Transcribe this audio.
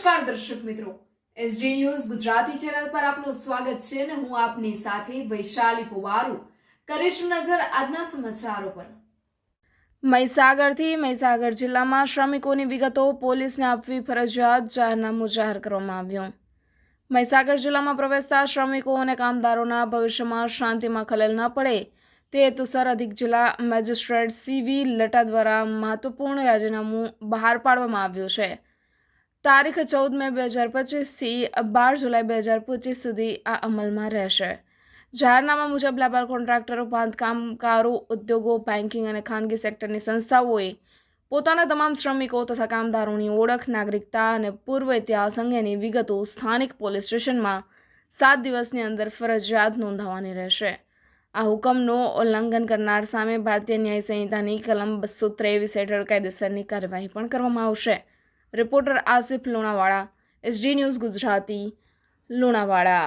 નમસ્કાર દર્શક મિત્રો. એસડી ન્યૂઝ ગુજરાતી ચેનલ પર આપનું સ્વાગત છે અને હું આપની સાથે વૈશાલી પુવારુ. કરીશું નજર આજના સમાચારો પર. મહીસાગરથી મહીસાગર જિલ્લામાં શ્રમિકોની વિગતો પોલીસને આપવી ફરજિયાત જાહેરનામું જાહેર કરવામાં આવ્યું. મહીસાગર જિલ્લામાં પ્રવેશતા શ્રમિકો અને કામદારોના ભવિષ્યમાં શાંતિમાં ખલેલ ન પડે. તે હેતુસર અધિક જિલ્લા મેજિસ્ટ્રેટ સીવી લટા દ્વારા મહત્વપૂર્ણ રાજીનામું બહાર પાડવામાં આવ્યું છે. તારીખ ચૌદ મે બે હજાર પચીસથી બાર જુલાઈ બે હજાર પચીસ સુધી આ અમલમાં રહેશે. જાહેરનામા મુજબ લેબર કોન્ટ્રાક્ટરો, બાંધકામકારો, ઉદ્યોગો બેન્કિંગ અને ખાનગી સેક્ટરની સંસ્થાઓએ પોતાના તમામ શ્રમિકો તથા કામદારોની ઓળખ, નાગરિકતા અને પૂર્વ ઇતિહાસ અંગેની વિગતો સ્થાનિક પોલીસ સ્ટેશનમાં સાત દિવસની અંદર ફરજિયાત નોંધાવવાની રહેશે. આ હુકમનું ઉલ્લંઘન કરનાર સામે ભારતીય ન્યાય સંહિતાની કલમ બસો ત્રેવીસ હેઠળ કાયદેસરની કાર્યવાહી પણ કરવામાં આવશે. Reporter Asif Lunawada SD news Gujarati Lunawada